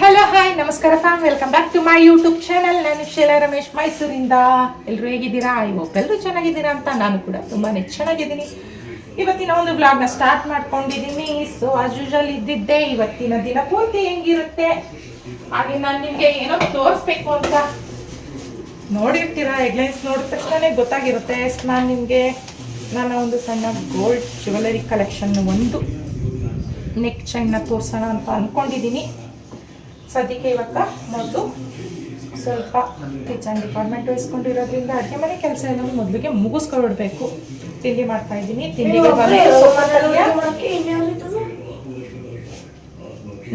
Hello hi ನಮಸ್ಕಾರ fam welcome back to my YouTube channel ನಾನು ಶೈಲಾ ರಮೇಶ್, ಮೈಸೂರಿಂದ. ಎಲ್ಲರೂ ಹೇಗಿದ್ದೀರಾ? ಐ ಹೋಪ್ ಎಲ್ಲರೂ ಚೆನ್ನಾಗಿದ್ದೀರಾ ಅಂತ ನಾನು ಕೂಡ ತುಂಬಾ ಚೆನ್ನಾಗಿದ್ದೀನಿ. ಇವತ್ತಿನ ಒಂದು ಬ್ಲಾಗ್ನ ಸ್ಟಾರ್ಟ್ ಮಾಡ್ಕೊಂಡಿದ್ದೀನಿ. ಸೊ ಆಸ್ ಯೂಶಲ್ ಇದ್ದಿದ್ದೆ, ಇವತ್ತಿನ ದಿನ ಪೂರ್ತಿ ಹೆಂಗಿರುತ್ತೆ? ಹಾಗೆ ನಾನು ನಿಮಗೆ ಏನೋ ತೋರಿಸ್ಬೇಕು ಅಂತ. ನೋಡಿರ್ತೀರಾ ಹೆಡ್ಲೈನ್ಸ್ ನೋಡಿದ ತಕ್ಷಣ ಗೊತ್ತಾಗಿರುತ್ತೆ. ನಾನು ನಿಮಗೆ ನನ್ನ ಒಂದು ಸಣ್ಣ ಗೋಲ್ಡ್ ಜ್ಯುವೆಲರಿ ಕಲೆಕ್ಷನ್ ಒಂದು. ನೆಕ್ ಚೈನ್ನ ತೋರಿಸೋಣ ಅಂತ ಅಂದ್ಕೊಂಡಿದ್ದೀನಿ ಸದ್ಯಕ್ಕೆ ಇವತ್ತ ಮೊದಲು ಸ್ವಲ್ಪ ಕಿಚನ್ ಡಿಪಾರ್ಟ್ಮೆಂಟ್ ವಹಿಸ್ಕೊಂಡಿರೋದ್ರಿಂದ ಅಡುಗೆ ಮನೆ ಕೆಲಸ ಎಲ್ಲ ಮೊದಲಿಗೆ ಮುಗಿಸ್ಕೊಡ್ಬೇಕು ತಿಂಡಿ ಮಾಡ್ತಾ ಇದ್ದೀನಿ. ತಿಂಡಿಗೆ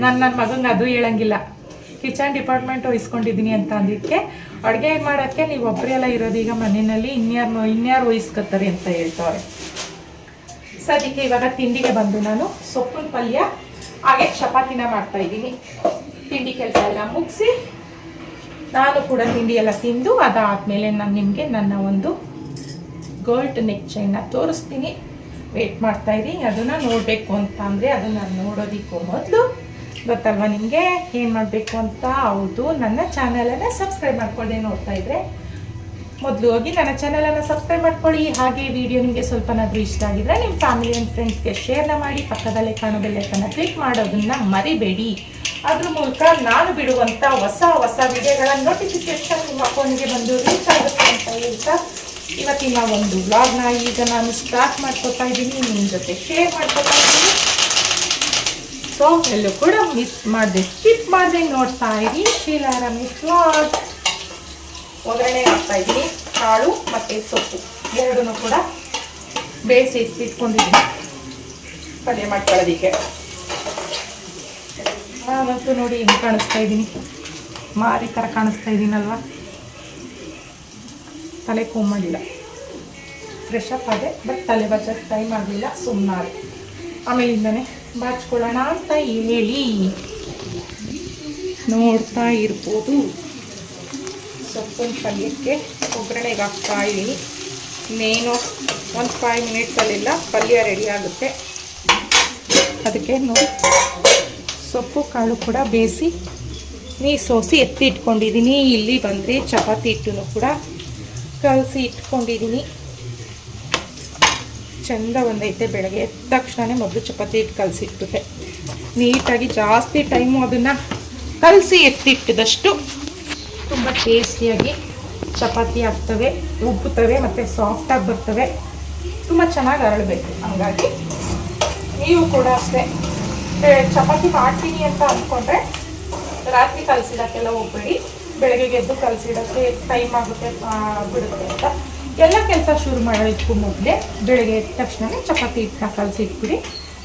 ನಾನು ನನ್ನ ಮಗಂಗೆ ಅದು ಹೇಳಂಗಿಲ್ಲ. ಕಿಚನ್ ಡಿಪಾರ್ಟ್ಮೆಂಟ್ ವಹಿಸ್ಕೊಂಡಿದ್ದೀನಿ ಅಂತ ಅಂದಿದ್ದಕ್ಕೆ ಅಡುಗೆ ಮಾಡೋಕ್ಕೆ ನೀವು ಒಬ್ಬರೆಲ್ಲ ಇರೋದು ಈಗ ಮನೆಯಲ್ಲಿ ಇನ್ಯಾರು ಇನ್ಯಾರು ವಹಿಸ್ಕೊತಾರೆ ಅಂತ ಹೇಳ್ತವ್ರೆ ಸದ್ಯಕ್ಕೆ ಇವಾಗ ತಿಂಡಿಗೆ ಬಂದು ನಾನು ಸೊಪ್ಪಿನ ಪಲ್ಯ, ಹಾಗೆ ಚಪಾತಿನ ಮಾಡ್ತಾ ಇದ್ದೀನಿ. ತಿಂಡಿ ಕೆಲಸ ಎಲ್ಲ ಮುಗಿಸಿ, ನಾನು ಕೂಡ ತಿಂಡಿ ಎಲ್ಲ ತಿಂದು ಅದಾದಮೇಲೆ ನಾನು ನಿಮಗೆ ನನ್ನ ಒಂದು ಗೋಲ್ಡ್ ನೆಕ್ ಚೈನ್ನ ತೋರಿಸ್ತೀನಿ. ವೇಟ್ ಮಾಡ್ತಾ ಇದ್ದೀನಿ ಅದನ್ನು ನೋಡಬೇಕು ಅಂತ ಅಂದರೆ ಅದನ್ನು ನೋಡೋದಕ್ಕೂ ಮೊದಲು ಗೊತ್ತಲ್ವಾ ನಿಮಗೆ? ಏನು ಮಾಡಬೇಕು ಅಂತ? ಹೌದು, ನನ್ನ ಚಾನಲನ್ನು ಸಬ್ಸ್ಕ್ರೈಬ್ ಮಾಡ್ಕೊಳ್ಳದೆ ನೋಡ್ತಾ ಇದ್ರೆ ಮೊದಲು ಹೋಗಿ ನನ್ನ ಚಾನಲನ್ನು ಸಬ್ಸ್ಕ್ರೈಬ್ ಮಾಡ್ಕೊಳ್ಳಿ. ಹಾಗೆ ವಿಡಿಯೋ ನಿಮಗೆ ಸ್ವಲ್ಪನಾದರೂ ಇಷ್ಟ ಆಗಿದ್ರೆ ನಿಮ್ಮ ಫ್ಯಾಮಿಲಿ ಆ್ಯಂಡ್ ಫ್ರೆಂಡ್ಸ್ಗೆ ಶೇರ್ನ ಮಾಡಿ. ಪಕ್ಕದಲ್ಲೇ ಕಾಣೋ ಬೆಲ್ಲೈಕನ್ನ ಕ್ಲಿಕ್ ಮಾಡೋದನ್ನು ಮರಿಬೇಡಿ. ಅದ್ರ ಮೂಲಕ ನಾನು ಬಿಡುವಂಥ ಹೊಸ ಹೊಸ ವಿಡಿಯೋಗಳ ನೋಟಿಫಿಕೇಶನ್ ನಿಮ್ಮ ಅಕೌಂಟ್ಗೆ ಬಂದು ರೀಚ್ ಆಗುತ್ತೆ ಅಂತ ಹೇಳ್ತಾ ಇವತ್ತಿನ ಒಂದು ವ್ಲಾಗ್ನ ಈಗ ನಾನು ಸ್ಟಾರ್ಟ್ ಮಾಡ್ಕೊತಾ ಇದ್ದೀನಿ. ನಿಮ್ಮ ಜೊತೆ ಶೇರ್ ಮಾಡ್ಕೊತಾ ಇದ್ದೀನಿ. ಸೊ ಎಲ್ಲೂ ಕೂಡ ಮಿಸ್ ಮಾಡಿದೆ ಸ್ಕಿಪ್ ಮಾಡಿದೆ ನೋಡ್ತಾ ಇರಿ ಶೀಲಾರ ಮಿಸ್ ವ್ಲಾಗ್ ಒಗ್ಗರಣೆ ಹಾಕ್ತಾ ಇದ್ದೀನಿ. ಕಾಳು ಮತ್ತು ಸೊಪ್ಪು. ಎರಡನ್ನೂ ಕೂಡ ಬೇಯಿಸಿ ಇಟ್ಕೊಂಡಿದ್ದೀನಿ. ಪಲ್ಯ ಮಾಡ್ಕೊಳ್ಳೋದಕ್ಕೆ. ನಾನಂತೂ ನೋಡಿ ಹೆಂಗೆ ಕಾಣಿಸ್ತಾ ಇದ್ದೀನಿ. ಮಾರಿ ಥರ ಕಾಣಿಸ್ತಾ ಇದ್ದೀನಲ್ವ? ತಲೆ ಮಾಡಿಲ್ಲ. ಫ್ರೆಶ್ ಅಪ್ ಆದೆ ಬಟ್ ತಲೆ ಬಚ್ಚಕ್ಕೆ ಟೈಮ್ ಆಗಲಿಲ್ಲ ಸುಮ್ಮನಾರು ಆಮೇಲಿಂದನೇ ಬಾಚ್ಕೊಳ್ಳೋಣ ಅಂತ ಹೇಳಿ. ನೋಡ್ತಾ ಇರ್ಬೋದು. ಸೊಪ್ಪಿನ ಪಲ್ಯಕ್ಕೆ ಒಗ್ಗರಣೆಗೆ ಹಾಕ್ತಾ ಇದ್ದೀನಿ ಇನ್ನೇನು ಒಂದು ಫೈವ್ ಮಿನಿಟ್ಸಲ್ಲೆಲ್ಲ ಪಲ್ಯ ರೆಡಿ ಆಗುತ್ತೆ. ಅದಕ್ಕೆ ನೋಡಿ ಸೊಪ್ಪು ಕಾಳು ಕೂಡ ಬೇಯಿಸಿ ನೀ ಸೋಸಿ ಎತ್ತಿ ಇಟ್ಕೊಂಡಿದ್ದೀನಿ. ಇಲ್ಲಿ ಬಂದರೆ ಚಪಾತಿ ಹಿಟ್ಟು ಕೂಡ ಕಲಸಿ ಇಟ್ಕೊಂಡಿದ್ದೀನಿ. ಚೆಂದ ಒಂದೈತೆ ಬೆಳಗ್ಗೆ. ಎದ್ದ ತಕ್ಷಣವೇ ಮೊದಲು ಚಪಾತಿ ಹಿಟ್ಟು ಕಲಸಿ ಇಟ್ಬಿಟ್ಟೆ ನೀಟಾಗಿ ಜಾಸ್ತಿ ಟೈಮು ಅದನ್ನು ಕಲಸಿ ಎತ್ತಿಟ್ಟಿದಷ್ಟು ತುಂಬ ಟೇಸ್ಟಿಯಾಗಿ ಚಪಾತಿ ಆಗ್ತವೆ ಉಬ್ಬುತ್ತವೆ ಮತ್ತು ಸಾಫ್ಟಾಗಿ ಬರ್ತವೆ. ತುಂಬ ಚೆನ್ನಾಗಿ ಅರಳಬೇಕು. ಹಾಗಾಗಿ ನೀವು ಕೂಡ ಅಷ್ಟೇ ಚಪಾತಿ ಮಾಡ್ತೀನಿ ಅಂತ ಅಂದ್ಕೊಂಡ್ರೆ ರಾತ್ರಿ ಕಲಸಿಡೋಕ್ಕೆಲ್ಲ ಹೋಗ್ಬೇಡಿ. ಬೆಳಗ್ಗೆ ಎದ್ದು ಕಲಸಿಡೋಕ್ಕೆ ಟೈಮ್ ಆಗುತ್ತೆ ಬಿಡುತ್ತೆ ಅಂತ. ಎಲ್ಲ ಕೆಲಸ ಶುರು ಮಾಡೋದಕ್ಕೂ ಮೊದಲೇ ಬೆಳಗ್ಗೆ ಎದ್ದ ತಕ್ಷಣ ಚಪಾತಿ ಹಿಟ್ಟನ್ನ ಕಲಸಿ ಇಟ್ಬಿಡಿ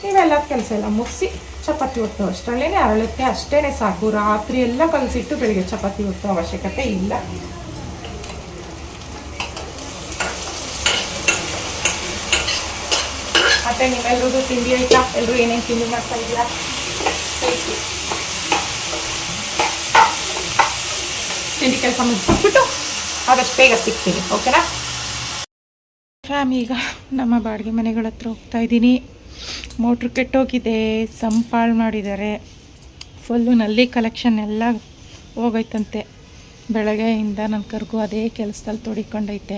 ನೀವೆಲ್ಲ ಕೆಲಸ ಎಲ್ಲ ಮುಗಿಸಿ ಚಪಾತಿ ಒಟ್ಟು ಅಷ್ಟರಲ್ಲೇ ಅರಳುತ್ತೆ ಅಷ್ಟೇ ಸಾಕು. ರಾತ್ರಿ ಎಲ್ಲ ಕಲಸಿಟ್ಟು ಬೆಳಿಗ್ಗೆ ಚಪಾತಿ ಒಟ್ಟು ಅವಶ್ಯಕತೆ ಇಲ್ಲ. ಮತ್ತೆ ನಿಮ್ಮೆಲ್ರಿಗೂ ತಿಂಡಿ ಆಯ್ತಾ? ಎಲ್ಲರೂ ಏನೇನು ತಿಂಡಿ ಮಾಡ್ತಾ ಇದ್ದೀರಾ? ತಿಂಡಿ ಕೆಲಸ ಮುಗಿಸ್ಬಿಟ್ಟು ಆದಷ್ಟು ಬೇಗ ಸಿಗ್ತೀನಿ, ಓಕೆನಾ? ಫ್ಯಾಮ್ ಈಗ ನಮ್ಮ ಬಾಡಿಗೆ ಮನೆಗಳ ಹತ್ರ ಹೋಗ್ತಾ ಇದ್ದೀನಿ. ಮೋಟ್ರ್ ಕೆಟ್ಟೋಗಿದೆ, ಸಂಪಾಳು ಮಾಡಿದ್ದಾರೆ. ಫುಲ್ಲು ನಲ್ಲಿ ಕಲೆಕ್ಷನ್ ಎಲ್ಲ ಹೋಗೈತಂತೆ. ಬೆಳಗ್ಗೆಯಿಂದ ನನ್ನ ಕರ್ಗು ಅದೇ ಕೆಲಸದಲ್ಲಿ ತೊಡಿಕೊಂಡೈತೆ.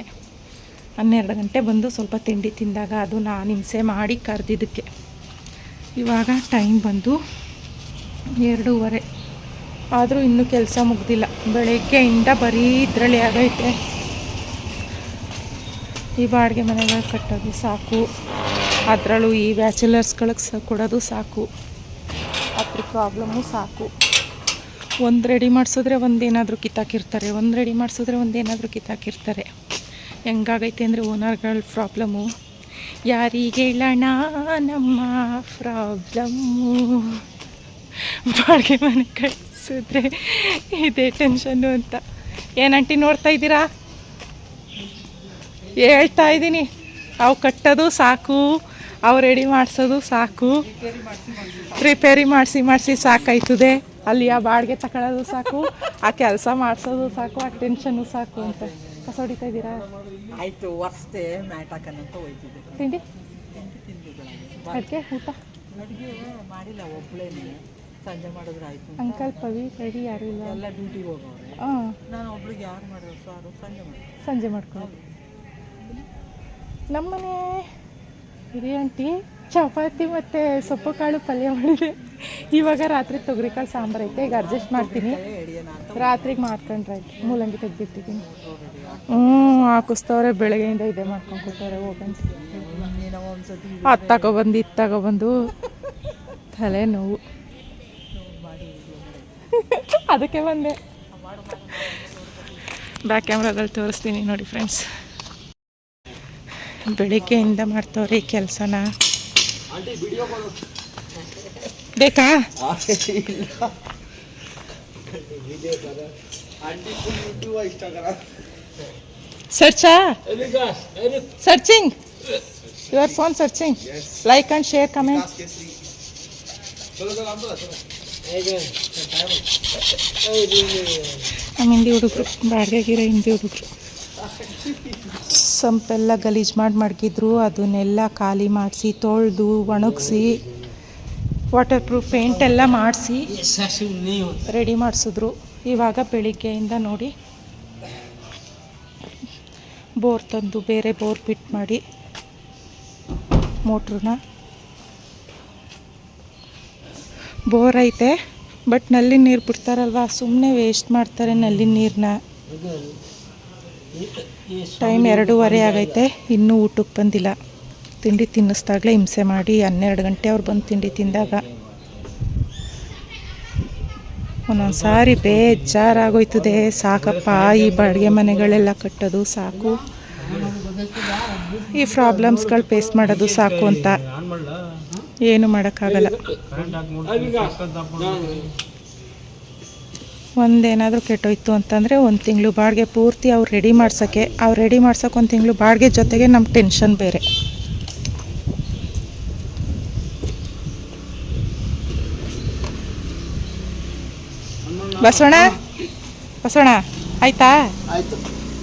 ಹನ್ನೆರಡು ಗಂಟೆ ಬಂದು ಸ್ವಲ್ಪ ತಿಂಡಿ ತಿಂದಾಗ ಅದು ನಾನು ಹಿಂಸೆ ಮಾಡಿ ಕರೆದಿದ್ದಕ್ಕೆ. ಇವಾಗ ಟೈಮ್ ಬಂದು ಎರಡೂವರೆ. ಆದರೂ ಇನ್ನೂ ಕೆಲಸ ಮುಗ್ದಿಲ್ಲ. ಬೆಳಗ್ಗೆಯಿಂದ ಬರೀ ಇದರಲ್ಲಿ ಆಗೈತೆ. ಈ ಬಾಡಿಗೆ ಮನೆಗಳು ಕಟ್ಟೋದು ಸಾಕು. ಅದರಲ್ಲೂ ಈ ಬ್ಯಾಚುಲರ್ಸ್ಗಳಿಗೆ ಸಹ ಕೊಡೋದು ಸಾಕು. ಅದ್ರ ಪ್ರಾಬ್ಲಮ್ಮು ಸಾಕು. ಒಂದು ರೆಡಿ ಮಾಡಿಸಿದ್ರೆ ಒಂದೇನಾದರೂ ಕಿತ್ತಾಕಿರ್ತಾರೆ, ಒಂದು ರೆಡಿ ಮಾಡಿಸಿದ್ರೆ ಒಂದೇನಾದರೂ ಕಿತ್ತಾಕಿರ್ತಾರೆ. ಹೆಂಗಾಗೈತೆ ಅಂದರೆ ಓನರ್ಗಳ ಪ್ರಾಬ್ಲಮ್ಮು. ಯಾರಿಗೆ ಹೇಳೋಣ ನಮ್ಮ ಪ್ರಾಬ್ಲಮ್ಮು. ಬಾಡಿಗೆ ಮನೆ ಕಳಿಸಿದ್ರೆ ಇದೇ ಟೆನ್ಷನ್ನು ಅಂತ. ಏನಂಟಿ ನೋಡ್ತಾ ಇದ್ದೀರಾ? ಹೇಳ್ತಾ ಇದ್ದೀನಿ. ಅವು ಕಟ್ಟೋದು ಸಾಕು. ಅವು ರೆಡಿ ಮಾಡಿಸೋದು ಸಾಕು. ರಿಪೇರಿ ಮಾಡಿಸಿ ಮಾಡಿಸಿ ಸಾಕಾಯ್ತದೆ. ಅಲ್ಲಿ ಆ ಬಾಡಿಗೆ ತಗೊಳ್ಳೋದು ಸಾಕು ಆ ಕೆಲಸ ಮಾಡಿಸೋದು ಸಾಕು ಆ ಟೆನ್ಷನು ಸಾಕು ಅಂತ. ಕಸ ಹೊಡಿತಾ ಇದ್ದೀರಾ? ಆಯಿತು ಒರೆಸ್ದೆ ಮ್ಯಾಟ್ ಹೋಯ್ತಿದ್ದೆ. ತಿಂಡಿ? ಅಡುಗೆ ಊಟ? ಅಡುಗೆ ಮಾಡಿಲ್ಲ ಒಬ್ಳೇನೆ. ಸಂಜೆ ಮಾಡಿದ್ರೆ ಆಯ್ತು ಅಂಕಲ್ ಪವಿ ರೆಡಿ ಯಾರು ಇಲ್ಲ? ಎಲ್ಲ ಡ್ಯೂಟಿಗೆ ಹೋಗೋರೆ. ಹಾಂ. ನಾನು ಒಬ್ಳಿಗೆ ಯಾರು ಮಾಡೋರು ಸಾರು ಸಂಜೆ ಮಾಡಿ ಸಂಜೆ ಮಾಡ್ಕೊಳ್ಳೋದು ನಮ್ಮನೆ ಹಿರಿಯ ಆಂಟಿ ಚಪಾತಿ ಮತ್ತು ಸೊಪ್ಪು ಕಾಳು ಪಲ್ಯ ಮಾಡಿದೆ. ಇವಾಗ ರಾತ್ರಿ ತೊಗರಿಕಾಳು ಸಾಂಬಾರು ಐತೆ, ಈಗ ಅಡ್ಜಸ್ಟ್ ಮಾಡ್ತೀನಿ. ರಾತ್ರಿಗೆ ಮಾಡ್ಕೊಂಡ್ರೆ ಆಯ್ತು, ಮೂಲಂಗಿ ತೆಗ್ದಿಟ್ಟಿದ್ದೀನಿ. ಹ್ಞೂ ಹಾಕಿಸ್ತವ್ರೆ ಬೆಳಗ್ಗೆಯಿಂದ ಇದೆ ಮಾಡ್ಕೊಂಡು ಕೊಟ್ಟವ್ರೆ ಹೋಗಂತ. ಅದು ತಗೊಬಂದು, ಇದು ತಗೊಬಂದು, ತಲೆ ನೋವು. ಅದಕ್ಕೆ ಬಂದೆ. ಬ್ಯಾಕ್ ಕ್ಯಾಮ್ರಾದಲ್ಲಿ ತೋರಿಸ್ತೀನಿ ನೋಡಿ ಫ್ರೆಂಡ್ಸ್ ಬೆಳಿಗ್ಗೆಯಿಂದ ಮಾಡ್ತವ್ರೆ ಈ ಕೆಲಸನ. ಬೇಕಾ? ಸರ್ಚಾ? Searching. Your phone searching. Like and share comment ನಮ್ಮ ಹಿಂದಿ ಹುಡುಗರು, ಬಾಡಿಗೆಗಿರೋ ಹಿಂದಿ ಹುಡುಗರು. ಸಂಪೆಲ್ಲ ಗಲೀಜು ಮಾಡಿ ಮಡಗಿದ್ರು ಅದನ್ನೆಲ್ಲ ಖಾಲಿ ಮಾಡಿಸಿ, ತೊಳೆದು, ಒಣಗಿಸಿ ವಾಟರ್ ಪ್ರೂಫ್ ಪೇಂಟ್ ಎಲ್ಲ ಮಾಡಿಸಿ ರೆಡಿ ಮಾಡಿಸಿದ್ರು. ಇವಾಗ ಬೆಳಿಗ್ಗೆಯಿಂದ ನೋಡಿ ಬೋರ್ ತಂದು ಬೇರೆ ಬೋರ್ ಫಿಟ್ ಮಾಡಿ ಮೋಟ್ರನ್ನ. ಬೋರ್ ಐತೆ, ಬಟ್ನಲ್ಲಿ ನೀರು ಬಿಡ್ತಾರಲ್ವ? ಸುಮ್ಮನೆ ವೇಸ್ಟ್ ಮಾಡ್ತಾರೆ ನಲ್ಲಿ ನೀರನ್ನ ಟೈಮ್ ಎರಡೂವರೆ ಆಗೈತೆ. ಇನ್ನೂ ಊಟಕ್ಕೆ ಬಂದಿಲ್ಲ. ತಿಂಡಿ ತಿನ್ನಿಸ್ದಾಗಲೇ ಹಿಂಸೆ ಮಾಡಿ ಹನ್ನೆರಡು ಗಂಟೆ ಅವ್ರು ಬಂದು ತಿಂಡಿ ತಿಂದಾಗ. ಒಂದೊಂದು ಸಾರಿ ಬೇಜಾರಾಗೋಯ್ತದೆ. ಸಾಕಪ್ಪ, ಈ ಬಾಡಿಗೆ ಮನೆಗಳೆಲ್ಲ ಕಟ್ಟೋದು ಸಾಕು. ಈ ಪ್ರಾಬ್ಲಮ್ಸ್ಗಳು ಫೇಸ್ ಮಾಡೋದು ಸಾಕು ಅಂತ. ಏನು ಮಾಡೋಕ್ಕಾಗಲ್ಲ. ಒಂದೇನಾದರೂ ಕೆಟ್ಟೋಯ್ತು ಅಂತಂದರೆ ಒಂದು ತಿಂಗಳು ಬಾಡಿಗೆ ಪೂರ್ತಿ ಅವ್ರು ರೆಡಿ ಮಾಡ್ಸೋಕ್ಕೆ ಅವ್ರು ರೆಡಿ ಮಾಡ್ಸೋಕೆ ಒಂದು ತಿಂಗಳು ಬಾಡಿಗೆ ಜೊತೆಗೆ ನಮ್ಮ ಟೆನ್ಷನ್ ಬೇರೆ. ಬಸವಣ್ಣ? ಬಸವಣ್ಣ ಆಯ್ತಾ?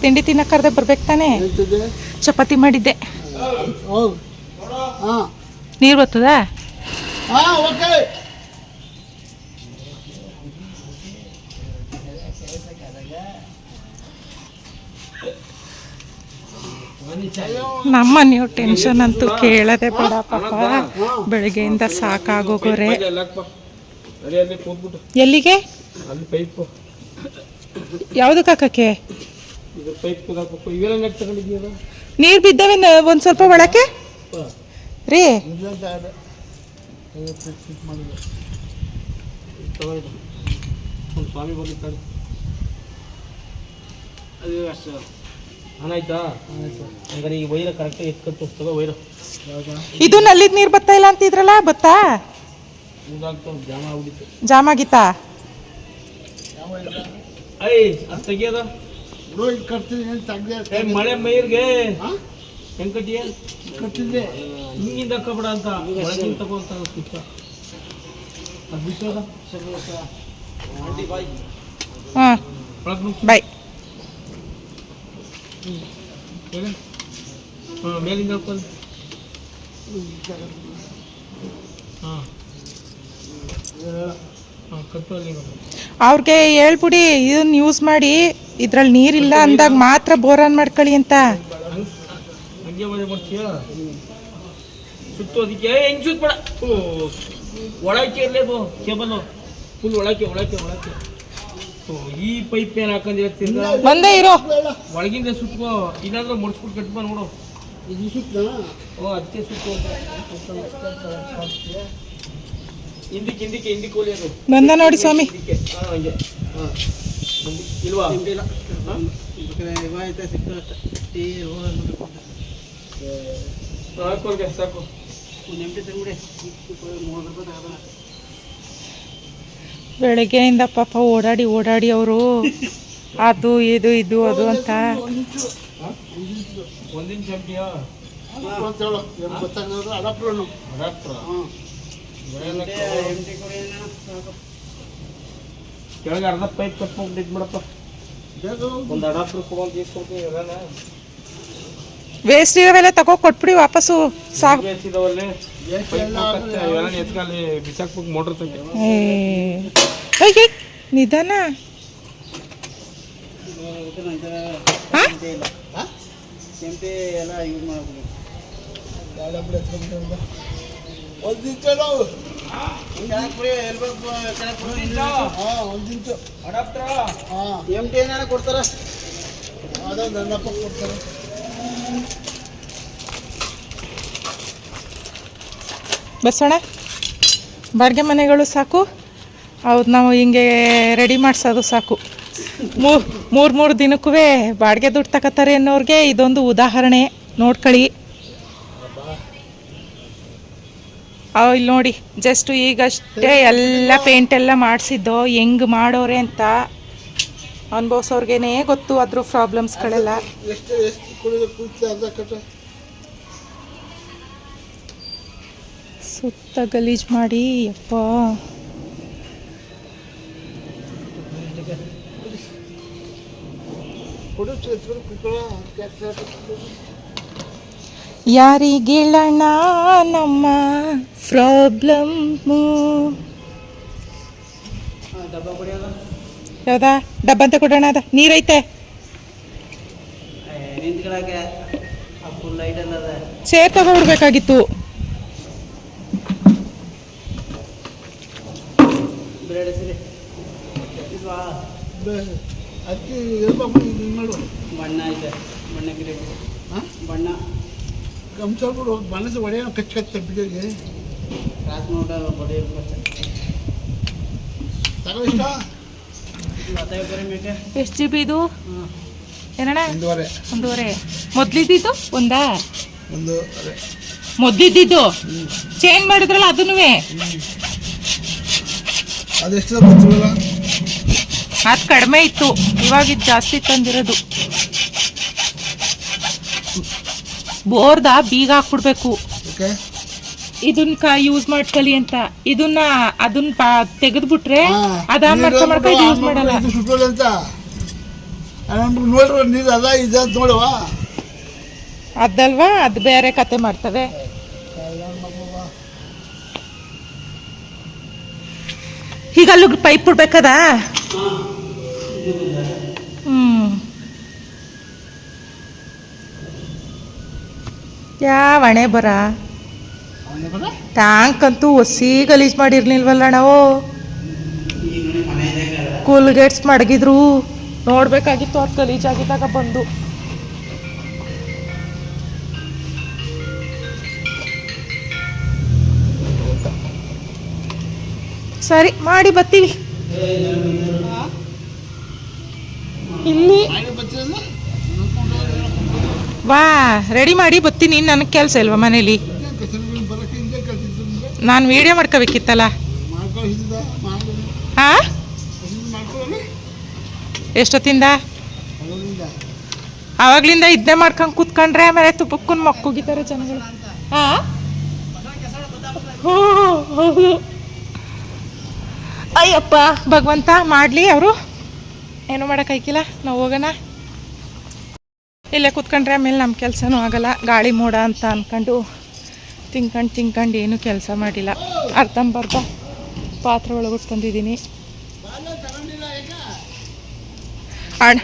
ತಿಂಡಿ ತಿನ್ನಕ್ಕೆ ಕರೆದೆ ಬರ್ಬೇಕು ತಾನೆ? ಚಪಾತಿ ಮಾಡಿದ್ದೆ. ನೀರು ಬರ್ತದಾ? ನಮ್ಮ ನೀವು ಟೆನ್ಷನ್ ಅಂತೂ ಕೇಳದೆ ಬೇಡ ಪಾಪ ಬೆಳಗ್ಗೆಯಿಂದ ಸಾಕಾಗೋಗೋರೆ ಎಲ್ಲಿಗೆ? ಯಾವುದಕ್ಕೆ ನೀರು ಬಿದ್ದವೆ ಒಂದು ಸ್ವಲ್ಪ ಒಳಕ್ಕೆ? ರೀ. ಸ್ವಾಮಿ ಅದು ಅಷ್ಟು ಹಣ ಆಯ್ತಾ? ಹಂಗಾರೆ ಈ ವೈರ ಕರೆಕ್ಟಾಗಿ ಎತ್ಕೊಟ್ಟು ತಗೋ ವೈರ. ಇದು ನಲ್ಲಿದ್ ನೀರು ಬತ್ತಾ ಇಲ್ಲ ಅಂತಿದ್ರಲ್ಲ ಬತ್ತಾ? ಜಾಮ ಆಗ್ಬಿಟ್ಟಿತ್ತು. ಜಾಮ್ ಆಗಿತ್ತಾ? ಐ ಅದು ತೆಗಿಯೋದ? ರೋಡ್ ಕಟ್ತೀನಿ ಏನು ತೆಗ್ದೆ ಏ ಮಳೆ ಮೈರ್ಗೆ ಹಾಂ ಹೆಂಗ್ ಕಟ್ಟಿಯ ಕಟ್ಟಿದ್ದೆ. ಹಿಂಗಿಂದ ಹಾಕೋಬೇಡ ಅಂತ. ಒಳಗಿಂದ ತಗೋ ಅಂತ ಅದು ಬಿಟ್ಟೋದ ಹಾಂ ಒಳಗೆ. ಬಾಯ್ ಹಾಂ ಮೇಲಿಂದ ಹಾಕೊಂಡು ಹಾಂ ಹಾಂ. ಅವ್ರಿಗೆ ಹೇಳ್ಬಿಡಿ ಇದನ್ನ ಯೂಸ್ ಮಾಡಿ ಇದ್ರಲ್ಲಿ ನೀರಿಲ್ಲ ಅಂದಾಗ ಮಾತ್ರ ಬೋರನ್ ಮಾಡ್ಕೊಳ್ಳಿ ಅಂತ. ಒಳಕೆ ಹಂಗೆ ಒಳಕೆ ಮಾಡ್ತೀಯ? ಸುತ್ತು ಅದಕ್ಕೆ. ಹೆಂಗ್ ಸುತ್ತಬೇಡ ಒಳಕ್ಕೆ ಇರಲೇದು ಕೇಬಲು ಫುಲ್ ಒಳಕ್ಕೆ ಒಳಕ್ಕೆ ಒಳಕ್ಕೆ. ಓ, ಈ ಪೈಪ್ ಏನು ಹಾಕೊಂಡಿರ್ತಿಲ್ಲ ಬಂದೇ ಇರೋ. ಒಳಗಿಂದ ಸುತ್ಕೋ ಇಲ್ಲಾಂದ್ರೆ ಮುಡ್ಸ್ಬಿಟ್ಟು ಕಟ್ಬ ನೋಡು. ಇದು ಸುತ್ತ ಓ ಅದಕ್ಕೆ ಸುತ್ತ ಹಿಂದಿಕ್ಕೆ ಹಿಂದಿಕ್ಕೆ ಹಿಂದಿಕ್ಕೆ ಹೋಲಿ ಅದು. ಬಂದ ನೋಡಿ ಸ್ವಾಮಿ. ಹಿಂದಿಕ್ಕೆ. ಹಾಂ ಹಂಗೆ. ಹಾಂ. ಇಲ್ವಾ? ಹಾಂ? ಹಾಕೊಳ್ಗೆ ಸಾಕು. ಬೆಳಗ್ಗೆಯಿಂದ ಪಾಪ ಓಡಾಡಿ ಓಡಾಡಿ ಅವರು ಅದು ಇದು ಇದು ಅದು ಅಂತ. ಕೆಳಗೆ ಅರ್ಧ ಪೈಪ್ ಕಟ್ಕೊಂಡು ಬಿಡಪ್ಪ ಮಾಡಪ್ಪ ಬೇಕು ಒಂದು ಅಡಾಪ್ಟ್ರ್ ಕೊಡೋದು తీసుಕೊಡ್ತೀನಿ ವೇಸ್ಟ್ ಇರೋವೆಲ್ಲ ತಗೋ ಕೊಟ್ಬಿಡಿ ವಾಪಸ್ಸು. ಸಾಕು ಬಿಸಾಕ್ಬೇಕು ಮೋಟ್ರ್ ತಂಗೆ ಏ. ನಿಧಾನ. ಒಂದು ಅದೊಂದು ನಾವು ಹಾಂ ಒಂದು ಇಂಚು ಹಾಂ. ಎಂ ಟಿ ಏನಾರ ಕೊಡ್ತಾರ? ಅದೇ ನನ್ನಪ್ಪ ಕೊಡ್ತಾರೆ. ಬಸವಣ್ಣ, ಬಾಡಿಗೆ ಮನೆಗಳು ಸಾಕು. ಹೌದು, ನಾವು ಹಿಂಗೆ ರೆಡಿ ಮಾಡಿಸೋದು ಸಾಕು. ಮೂರು ಮೂರು ದಿನಕ್ಕೂ ಬಾಡಿಗೆ ದುಡ್ಡು ತಗೋತಾರೆ ಅನ್ನೋರಿಗೆ ಇದೊಂದು ಉದಾಹರಣೆ. ನೋಡ್ಕೊಳ್ಳಿ ಅವ್ ಇಲ್ಲಿ ನೋಡಿ ಜಸ್ಟ್ ಈಗಷ್ಟೇ ಎಲ್ಲ ಪೇಂಟ್ ಎಲ್ಲ ಮಾಡಿಸಿದ್ದು, ಹೆಂಗೆ ಮಾಡೋರೆ ಅಂತ ಅನ್ಭವಿಸೋರ್ಗೇನೆ ಗೊತ್ತು ಅದ್ರ ಪ್ರಾಬ್ಲಮ್ಸ್ಗಳೆಲ್ಲ ಸುತ್ತ ಗಲೀಜು ಮಾಡಿ ಅಪ್ಪ. ಯಾರಿಗಿಳಣ ನಮ್ಮ ಪ್ರಾಬ್ಲಮ್ಮು? ಯಾವ್ದಾ? ಡಬ್ಬ ಅಂತ ಕೊಡೋಣ ಅದ. ನೀರೈತೆ. ಸೇರ್ತಾ ತಗೊಬಿಡ್ಬೇಕಾಗಿತ್ತು ಅದಕ್ಕೆ ಹೇಳ್ಬೇಕು ಇದು ಮಾಡು ಬಣ್ಣ ಐತೆ ಬಣ್ಣ. ಗಿರಿ ಹಾಂ ಬಣ್ಣ ಗಮ್ಸೋಗ್ಬಿಡು ಬಣ್ಣದ ಒಡೆಯ ಕಚ್ಚ ಕಚ್ಚ ಕ್ರಾಸ್ ನೋಡ ಒಡೆಯ ತಗೋ ಇಷ್ಟ? ಎಷ್ಟು ಜಿ ಬಿ ಇದು? ಏನಣ್ಣ? ಒಂದೂವರೆ. ಒಂದೂವರೆ. ಮೊದ್ಲಿದ್ದಿದ್ದು? ಒಂದಾ? ಒಂದು ಮೊದ್ಲಿದ್ದಿದ್ದು? ಚೇಂಜ್ ಮಾಡಿದ್ರಲ್ಲ ಅದನ್ನೂ ಅದೆಷ್ಟು ಅದು ಕಡಿಮೆ ಇತ್ತು. ಇವಾಗ ಇದು ಜಾಸ್ತಿ ತಂದಿರೋದು. ಬೋರ್ದ ಬೀಗ ಹಾಕ್ಬಿಡ್ಬೇಕು. ಇದನ್ನ ಕ ಯೂಸ್ ಮಾಡ್ಕೊಳ್ಳಿ ಅಂತ. ಇದನ್ನ ಅದನ್ನ ಪಾ ತೆಗೆದ್ಬಿಟ್ರೆ ಅದ ಇದು ಯೂಸ್ ಮಾಡಲ್ಲ. ನೋಡ್ರಿ ನೀರು ಅದ ಇದೆ ನೋಡುವ. ಅದಲ್ವಾ? ಅದು ಬೇರೆ ಕತೆ ಮಾಡ್ತವೆ. ಈಗ ಅಲ್ಲಿಗೆ ಪೈಪ್ ಬಿಡ್ಬೇಕದ? ಯಾವ ಹಣೆ ಬರ? ಟ್ಯಾಂಕ್ ಅಂತೂ ಒಸಿ ಗಲೀಜ್ ಮಾಡಿರ್ಲಿಲ್ವಲ್ಲ ನಾವು ಕೂಲ್ಗೇಟ್ಸ್ ಮಡಗಿದ್ರು. ನೋಡ್ಬೇಕಾಗಿತ್ತು ಅವ್ರು ಗಲೀಜಾಗಿದ್ದಾಗ ಬಂದು. ಸರಿ, ಮಾಡಿ ಬರ್ತೀವಿ ಇಲ್ಲಿ ವಾ ರೆಡಿ ಮಾಡಿ ಬರ್ತೀನಿ ನನಗೆ ಕೆಲಸ ಇಲ್ವಾ ಮನೇಲಿ? ನಾನು ವಿಡಿಯೋ ಮಾಡ್ಕೋಬೇಕಿತ್ತಲ್ಲ? ಹಾಂ? ಎಷ್ಟೊತ್ತಿಂದ? ಆವಾಗ್ಲಿಂದ ಇದನ್ನೇ ಮಾಡ್ಕೊಂಡು ಕೂತ್ಕೊಂಡ್ರೆ ಆಮೇಲೆ ತುಪ್ಪಕ್ಕನ್ ಮಕ್ಕೋಗಿದ್ದಾರೆ ಜನಗಳು. ಹಾ ಹೌದು. ಅಯ್ಯಪ್ಪ ಭಗವಂತ ಮಾಡಲಿ ಅವರು. ಏನು ಮಾಡೋಕ್ಕಾಗಿಲ್ಲ ನಾವು ಹೋಗೋಣ. ಇಲ್ಲೇ ಕೂತ್ಕೊಂಡ್ರೆ ಆಮೇಲೆ ನಮ್ಮ ಕೆಲಸನೂ ಆಗೋಲ್ಲ. ಗಾಳಿ ಮೋಡ ಅಂತ ಅಂದ್ಕೊಂಡು ತಿನ್ಕೊಂಡು ತಿನ್ಕೊಂಡು ಏನೂ ಕೆಲಸ ಮಾಡಿಲ್ಲ. ಅರ್ಧಂಬರ್ಧ ಪಾತ್ರೆ ಒಳಗಿಟ್ಟು ತಂದಿದ್ದೀನಿ ಅಣ್ಣ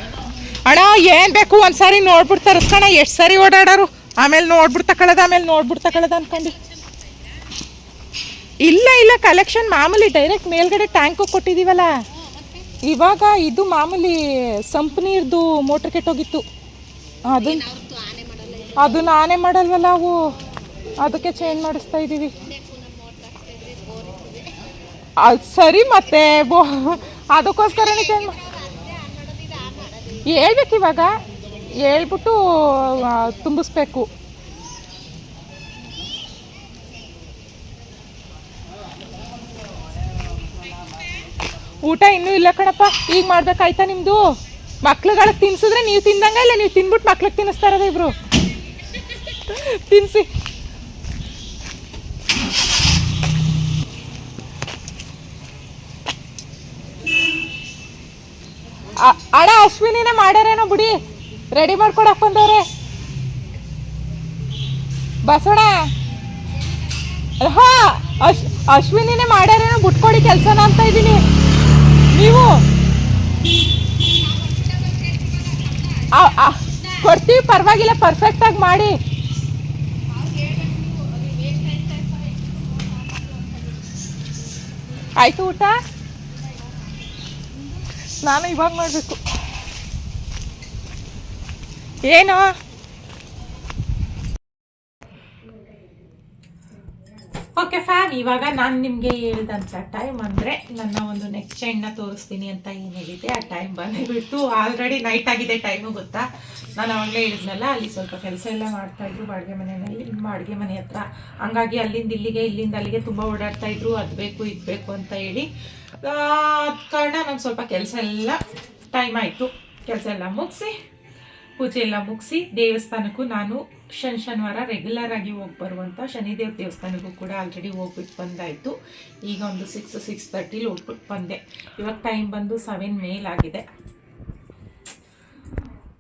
ಅಣ್ಣ, ಏನು ಬೇಕು? ಒಂದ್ಸಾರಿ ನೋಡ್ಬಿಟ್ಟು ತರಿಸ್ಕಣ. ಎಷ್ಟು ಸಾರಿ ಓಡಾಡೋರು? ಆಮೇಲೆ ನೋಡ್ಬಿಟ್ಟು ಆಮೇಲೆ ನೋಡ್ಬಿಟ್ಟು ತಗೊಳ್ಳೋದು ಅಂದ್ಕೊಂಡು ಇಲ್ಲ ಇಲ್ಲ ಕಲೆಕ್ಷನ್ ಮಾಮೂಲಿ ಡೈರೆಕ್ಟ್ ಮೇಲ್ಗಡೆ ಟ್ಯಾಂಕು ಕೊಟ್ಟಿದ್ದೀವಲ್ಲ ಇವಾಗ ಇದು ಮಾಮೂಲಿ ಸಂಪ್ ನೀರ್ದು ಮೋಟ್ರ್ ಕೆಟ್ಟೋಗಿತ್ತು. ಅದನ್ನ ಅದು ನಾನೇ ಮಾಡಲ್ವಲ್ಲ ಅವು ಅದಕ್ಕೆ ಚೇಂಜ್ ಮಾಡಿಸ್ತಾ ಇದ್ದೀವಿ. ಅದು ಸರಿ ಮತ್ತೆ, ಬೋ, ಅದಕ್ಕೋಸ್ಕರನೇ ಚೇಂಜ್ ಹೇಳ್ಬೇಕು ಇವಾಗ ಹೇಳ್ಬಿಟ್ಟು ತುಂಬಿಸ್ಬೇಕು. ಊಟ ಇನ್ನೂ ಇಲ್ಲ ಕಣಪ್ಪ. ಈಗ ಮಾಡ್ಬೇಕಾಯ್ತಾ ನಿಮ್ದು? ಮಕ್ಳುಗಳಿಗೆ ತಿನ್ಸಿದ್ರೆ ನೀವು ತಿಂದಂಗ ಇಲ್ಲ, ನೀವು ತಿನ್ಬಿಟ್ಟು ಮಕ್ಳಿಗೆ ತಿನ್ನಿಸ್ತಾ ಇರೋದು ಇಬ್ರು. ತಿನ್ಸಿ. ಅಣ ಅಶ್ವಿನಿನೇ ಮಾಡ್ಯಾರೇನೋ ಬಿಡಿ. ರೆಡಿ ಮಾಡ್ಕೊಡಕ್ ಬಂದವ್ರೆ. ಬಸಣ ಹಾ, ಅಶ್, ಅಶ್ವಿನಿನೇ ಮಾಡ್ಯಾರೇನೋ ಬಿಟ್ಕೊಡಿ ಕೆಲಸನ ಅಂತ ಇದ್ದೀನಿ ನೀವು ಆ- ಆ, ಕೊಡ್ತೀವಿ ಪರವಾಗಿಲ್ಲ ಪರ್ಫೆಕ್ಟಾಗಿ ಮಾಡಿ. ಆಯಿತು ಊಟ? ನಾನು ಇವಾಗ ಮಾಡಬೇಕು. ಏನು? ಓಕೆ ಫ್ಯಾನ್ ಇವಾಗ ನಾನು ನಿಮಗೆ ಹೇಳಿದಂಥ ಟೈಮ್ ಅಂದರೆ ನನ್ನ ಒಂದು ನೆಕ್ಸ್ಟ್ ಚೈನ್ನ ತೋರಿಸ್ತೀನಿ ಅಂತ ಏನು ಹೇಳಿದ್ದೆ. ಆ ಟೈಮ್ ಬಂದೇ ಬಿಟ್ಟು ಆಲ್ರೆಡಿ ನೈಟ್ ಆಗಿದೆ ಟೈಮು ಗೊತ್ತಾ? ನಾನು ಅವಾಗಲೇ ಹೇಳಿದ್ನಲ್ಲ, ಅಲ್ಲಿ ಸ್ವಲ್ಪ ಕೆಲಸ ಎಲ್ಲ ಮಾಡ್ತಾ ಇದ್ರು. ಬಾಡಿಗೆ ಮನೆಯಲ್ಲಿ, ನಿಮ್ಮ ಅಡುಗೆ ಮನೆ ಹತ್ರ. ಹಂಗಾಗಿ ಅಲ್ಲಿಂದ ಇಲ್ಲಿಗೆ, ಇಲ್ಲಿಂದ ಅಲ್ಲಿಗೆ ತುಂಬ ಓಡಾಡ್ತಾ ಇದ್ರು. ಅದು ಬೇಕು, ಇದು ಬೇಕು ಅಂತ ಹೇಳಿ. ಆದ ಕಾರಣ ನಾನು ಸ್ವಲ್ಪ ಕೆಲಸ ಎಲ್ಲ ಟೈಮ್ ಆಯಿತು. ಕೆಲಸ ಎಲ್ಲ ಮುಗಿಸಿ, ಪೂಜೆ ಎಲ್ಲ ಮುಗಿಸಿ, ದೇವಸ್ಥಾನಕ್ಕೂ ನಾನು ಶನಿ ಶನಿವಾರ ರೆಗ್ಯುಲರ್ ಆಗಿ ಹೋಗಿ ಬರುವಂಥ ಶನಿದೇವ್ ದೇವಸ್ಥಾನಕ್ಕೂ ಕೂಡ ಆಲ್ರೆಡಿ ಹೋಗ್ಬಿಟ್ಟು ಬಂದಾಯಿತು. ಈಗ ಒಂದು ಸಿಕ್ಸ್ ಸಿಕ್ಸ್ ತರ್ಟಿಲಿ ಹೋಗ್ಬಿಟ್ಟು ಬಂದೆ. ಇವಾಗ ಟೈಮ್ ಬಂದು ಸೆವೆನ್ ಮೇಲ್ ಆಗಿದೆ.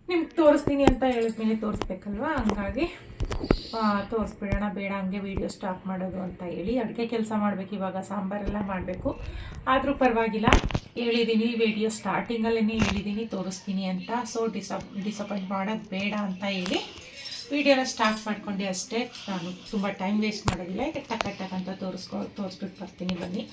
ನಿಮ್ಗೆ ತೋರಿಸ್ತೀನಿ ಅಂತ ಹೇಳಿದ್ಮೇಲೆ ತೋರಿಸ್ಬೇಕಲ್ವಾ? ಹಂಗಾಗಿ ತೋರಿಸ್ಬಿಡೋಣ. ಬೇಡ, ಹಂಗೆ ವೀಡಿಯೋ ಸ್ಟಾಪ್ ಮಾಡೋದು ಅಂತ ಹೇಳಿ. ಅಡುಗೆ ಕೆಲಸ ಮಾಡಬೇಕು ಇವಾಗ. ಸಾಂಬಾರೆಲ್ಲ ಮಾಡಬೇಕು. ಆದರೂ ಪರವಾಗಿಲ್ಲ. ಹೇಳಿದ್ದೀನಿ ವಿಡಿಯೋ ಸ್ಟಾರ್ಟಿಂಗಲ್ಲೇ ಹೇಳಿದ್ದೀನಿ ತೋರಿಸ್ತೀನಿ ಅಂತ. ಸೊ ಡಿಸಪ್ ಡಿಸಪಾಯಿಂಟ್ ಮಾಡೋದು ಬೇಡ ಅಂತ ಹೇಳಿ. ವಿಡಿಯೋನ ಸ್ಟಾರ್ಟ್ ಮಾಡ್ಕೊಂಡೆ ಅಷ್ಟೇ. ನಾನು ತುಂಬ ಟೈಮ್ ವೇಸ್ಟ್ ಮಾಡೋದಿಲ್ಲ. ಈಗ ಟಕ ಟಕ್ ಅಂತ ತೋರಿಸ್ಕೊ, ತೋರಿಸ್ಬಿಟ್ಟು ಬರ್ತೀನಿ ಬನ್ನಿ.